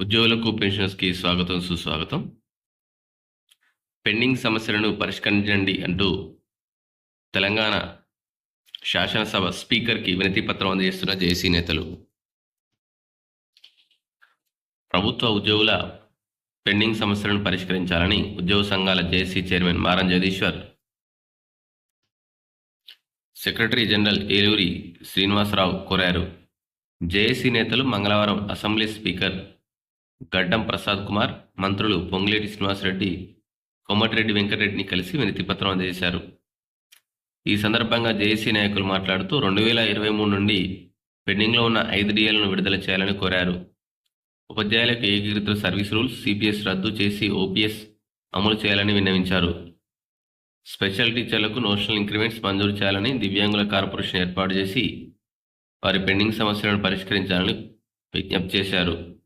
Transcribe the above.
ఉద్యోగులకు పెన్షనర్స్కి స్వాగతం సుస్వాగతం. పెండింగ్ సమస్యలను పరిష్కరించండి అంటూ తెలంగాణ శాసనసభ స్పీకర్కి వినతి పత్రం అందజేస్తున్న జేసీ నేతలు. ప్రభుత్వ ఉద్యోగుల పెండింగ్ సమస్యలను పరిష్కరించాలని ఉద్యోగ సంఘాల JC chairman Maram Jagadishwar secretary general Eluri Srinivasarao కోరారు. జేఏసీ నేతలు మంగళవారం అసెంబ్లీ స్పీకర్ గడ్డం ప్రసాద్ కుమార్ మంత్రులు పొంగిలేటి శ్రీనివాసరెడ్డి కొమ్మటిరెడ్డి వెంకటరెడ్డిని కలిసి వినతిపత్రం అందజేశారు. ఈ సందర్భంగా జేఏసీ నాయకులు మాట్లాడుతూ రెండు వేల ఇరవై మూడు నుండి పెండింగ్లో ఉన్న ఐదు డిఎలను విడుదల చేయాలని కోరారు. ఉపాధ్యాయులకు ఏకీకృత సర్వీస్ రూల్స్ సిపిఎస్ రద్దు చేసి ఓపీఎస్ అమలు చేయాలని విన్నవించారు. స్పెషల్ టీచర్లకు నోషనల్ ఇంక్రిమెంట్స్ మంజూరు చేయాలని దివ్యాంగుల కార్పొరేషన్ ఏర్పాటు చేసి వారి పెండింగ్ సమస్యలను పరిష్కరించాలని విజ్ఞప్తి చేశారు.